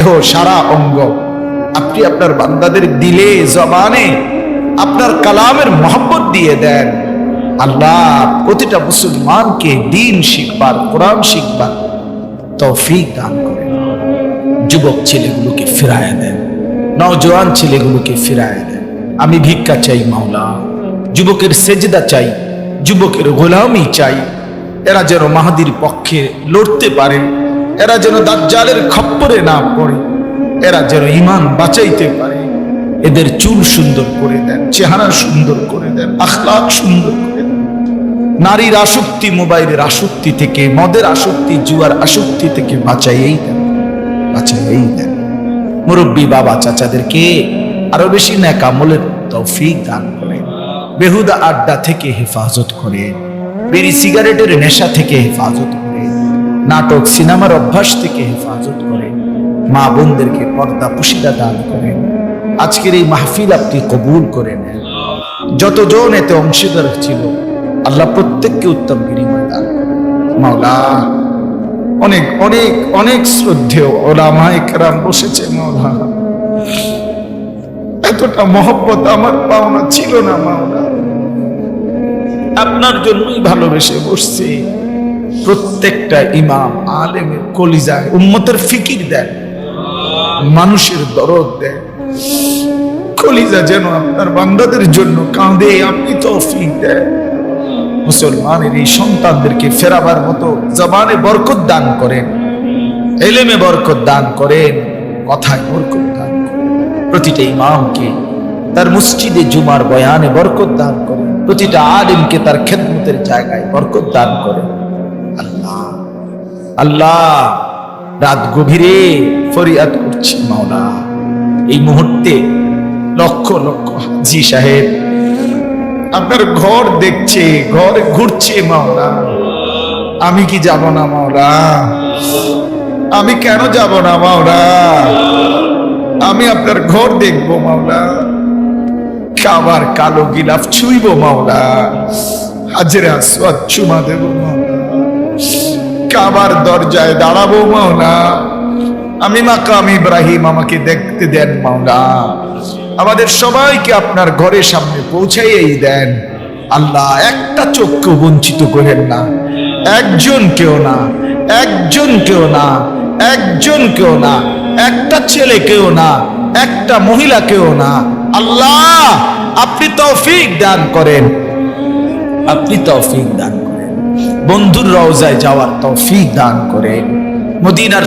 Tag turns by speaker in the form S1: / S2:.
S1: দেহ সারা অঙ্গ, আপনি আপনার বান্দাদের দিলে, জবানে আপনার কালামের মহব্বত দিয়ে দেন। আল্লাহ প্রতিটা মুসলমানকে দিন শিখবার, কোরআন শিখবার তৌফিক দান করেন। যুবক ছেলেগুলোকে ফিরায় দেন, নওজোয়ান ছেলেগুলোকে ফিরায় দেন। আমি ভিক্ষা চাই মাওলা, যুবকের সেজদা চাই, যুবকের গোলামি চাই। এরা যেন মাহাদির পক্ষে লড়তে পারে এরা যেন দাজ্জালের খপ্পরে না পড়ে, এরা যেন ইমান বাঁচাইতে পারে। এদের চুল সুন্দর করে দেন, চেহারা সুন্দর করে দেন আখলাক সুন্দর করে দেন। নারীর আসক্তি মোবাইলের আসক্তি থেকে, মদের আসক্তি, জুয়ার আসক্তি থেকে বাঁচাইয়েই দেন বাঁচাইয়েই দেন। মুরব্বী বাবা চাচাদেরকে আরও বেশি ন্যাক আমলের তৌফিক দান করেন, বেহুদা আড্ডা থেকে হেফাজত করেন, বিড়ি সিগারেটের নেশা থেকে হেফাজত করেন। নাটক, সিনেমার অভ্যাস থেকে হেফাজত করে, মা বোনদেরকে পর্দা পুশিদা দান করেন আজকের এই মাহফিল আপনি কবুল করে নেন। যতজন এতে অংশীদার ছিল, আল্লাহ প্রত্যেককে উত্তম বিনিময় দান মাওলা, অনেক অনেক অনেক শ্রদ্ধেয় ওলামা একরাম বসেছে মাওলা। এতটা মহব্বত আমার পাওনা ছিল না, মাওলা। আপনার জন্যই ভালোবেসে বসছে। প্রত্যেকটা ইমাম আলেমের কলিজায় উম্মতের ফিকির দেন মানুষের দরদ দেন কলিজা যেন আপনার বান্দাদের জন্য কাঁদে, আপনি তৌফিক দেন। মুসলমানের এই সন্তানদেরকে ফেরাবার মতো জবানে বরকত দান করেন, এলেমে বরকত দান করেন, কথায় বরকত দান করেন। প্রতিটা ইমামকে তার মসজিদে জুমার বয়ানে বরকত দান করেন। প্রতিটা আলিমকে তার খেদমতের জায়গায় বরকত দান করেন। আল্লাহ রাত গভীরে ফরিয়াদ করছি মাওলা। এই মুহূর্তে লক্ষ লক্ষ জি সাহেব আপনার ঘর দেখছে, ঘর ঘুরছে মাওলা। আমি কি যাব না মাওলা? আমি কেন যাব না মাওলা? আমি আপনার ঘর দেখব মাওলা। খাবার কালো গিলাফ ছুইব মাওলা। হাজরা আসওয়াদ চুমা দেব মাওলা। কাবার দরজায় দাঁড়াবো মাওলা। আমি মাকাম ইব্রাহিম, আমাকে দেখতে দেন মাওলা। আমাদের সবাইকে আপনার ঘরের সামনে পৌঁছাইয়েই দেন। আল্লাহ, একটা চক্ষু বঞ্চিত করেন না। একজন কেউ না, একজন কেউ না, একজন কেউ না, একটা ছেলে কেউ না, একটা মহিলা কেউ না। আল্লাহ, আপনি তৌফিক দান করেন। আপনি তৌফিক দান বন্ধুর রওজায় যাওয়ার তৌফিক দান করেন মদিনার